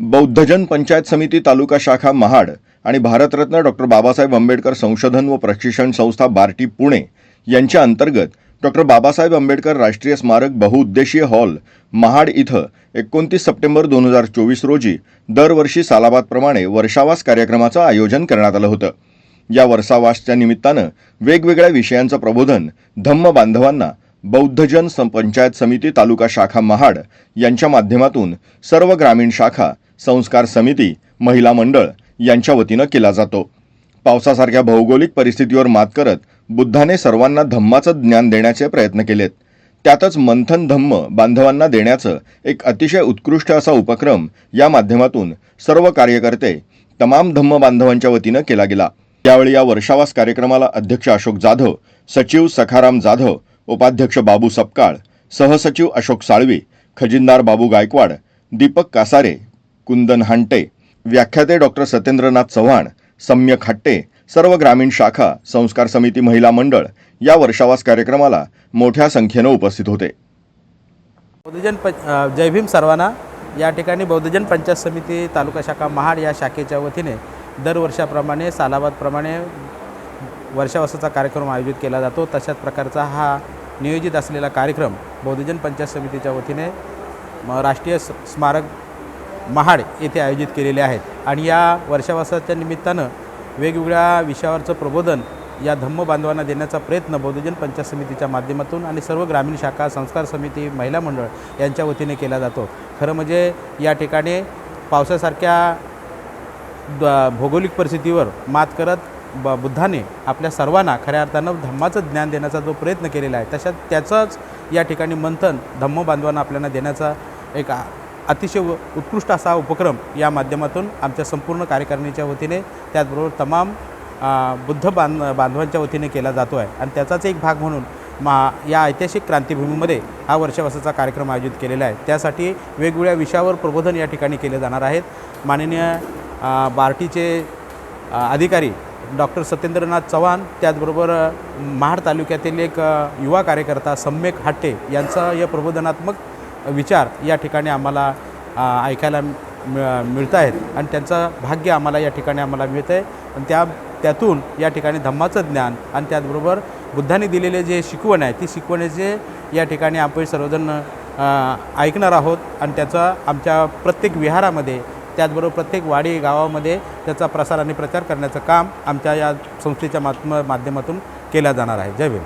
बौद्धजन पंचायत समिती तालुका शाखा महाड आणि भारतरत्न डॉक्टर बाबासाहेब आंबेडकर संशोधन व प्रशिक्षण संस्था बार्टी पुणे यांच्या अंतर्गत डॉक्टर बाबासाहेब आंबेडकर राष्ट्रीय स्मारक बहुउद्देशीय हॉल महाड इथं एकोणतीस सप्टेंबर दोन हजार चोवीस रोजी दरवर्षी सालाबादप्रमाणे वर्षावास कार्यक्रमाचं आयोजन करण्यात आलं होतं. या वर्षावासच्या निमित्तानं वेगवेगळ्या विषयांचं प्रबोधन धम्म बांधवांना बौद्धजन पंचायत समिती तालुका शाखा महाड यांच्या माध्यमातून सर्व ग्रामीण शाखा संस्कार समिती महिला मंडळ यांच्या वतीनं केला जातो. पावसासारख्या भौगोलिक परिस्थितीवर मात करत बुद्धाने सर्वांना धम्माचं ज्ञान देण्याचे प्रयत्न केलेत. त्यातच मंथन धम्म बांधवांना देण्याचं एक अतिशय उत्कृष्ट असा उपक्रम या माध्यमातून सर्व कार्यकर्ते तमाम धम्म बांधवांच्या वतीनं केला गेला. त्यावेळी या वर्षावास कार्यक्रमाला अध्यक्ष अशोक जाधव सचिव सखाराम जाधव उपाध्यक्ष बाबू सपकाळ सहसचिव अशोक साळवी खजिनदार बाबू गायकवाड दीपक कासारे कुंदन हांटे व्याख्याते डॉक्टर सत्येंद्रनाथ चव्हाण सम्यक हट्टे सर्व ग्रामीण शाखा संस्कार समिती महिला मंडळ या वर्षावास कार्यक्रमाला मोठ्या संख्येनं उपस्थित होते. बौद्धजन पंच जय भीम सर्वांना. या ठिकाणी बौद्धजन पंचायत समिती तालुका शाखा महाड या शाखेच्या वतीने दरवर्षाप्रमाणे सालाबादप्रमाणे वर्षावासाचा कार्यक्रम आयोजित केला जातो. तशाच प्रकारचा हा नियोजित असलेला कार्यक्रम बौद्धजन पंचायत समितीच्या वतीने राष्ट्रीय स्मारक महाड येथे आयोजित केलेले आहेत. आणि या वर्षावासाच्या निमित्तानं वेगवेगळ्या विषयावरचं प्रबोधन या धम्म बांधवांना देण्याचा प्रयत्न बौद्धजन पंचायत समितीच्या माध्यमातून आणि सर्व ग्रामीण शाखा संस्कार समिती महिला मंडळ यांच्या वतीने केला जातो. खरं म्हणजे या ठिकाणी पावसासारख्या द- भौगोलिक परिस्थितीवर मात करत ब बुद्धाने आपल्या सर्वांना खऱ्या अर्थानं धम्माचं ज्ञान देण्याचा जो प्रयत्न केलेला आहे तशात त्याचंच या ठिकाणी मंथन धम्म बांधवांना आपल्याला देण्याचा एक आ- अतिशय उ- उत्कृष्ट असा उपक्रम या माध्यमातून आमच्या संपूर्ण कार्यकारिणीच्या वतीने त्याचबरोबर तमाम बुद्ध बांध बांधवांच्या वतीने केला जातो आहे आणि त्याचाच एक भाग म्हणून मा या ऐतिहासिक क्रांतीभूमीमध्ये हा वर्षावासाचा कार्यक्रम आयोजित केलेला आहे. त्यासाठी वेगवेगळ्या विषयावर प्रबोधन या ठिकाणी केले जाणार आहेत. माननीय बार्टीचे अधिकारी डॉक्टर सत्येंद्रनाथ चव्हाण त्याचबरोबर महाड तालुक्यातील एक युवा कार्यकर्ता सम्यक हाट्टे यांचा या प्रबोधनात्मक विचार या ठिकाणी आम्हाला ऐकायला मिळत आहेत आणि त्यांचं भाग्य आम्हाला या ठिकाणी आम्हाला मिळतं आहे आणि त्या त्यातून या ठिकाणी धम्माचं ज्ञान आणि त्याचबरोबर बुद्धाने दिलेले जे शिकवण आहे ती शिकवण्याचे या ठिकाणी आपण सर्वजण ऐकणार आहोत. आणि त्याचा आमच्या प्रत्येक विहारामध्ये त्याचबरोबर प्रत्येक वाडी गावामध्ये त्याचा प्रसार आणि प्रचार करण्याचं काम आमच्या या संस्थेच्या माध्यम माध्यमातून केला जाणार आहे. जय भीम.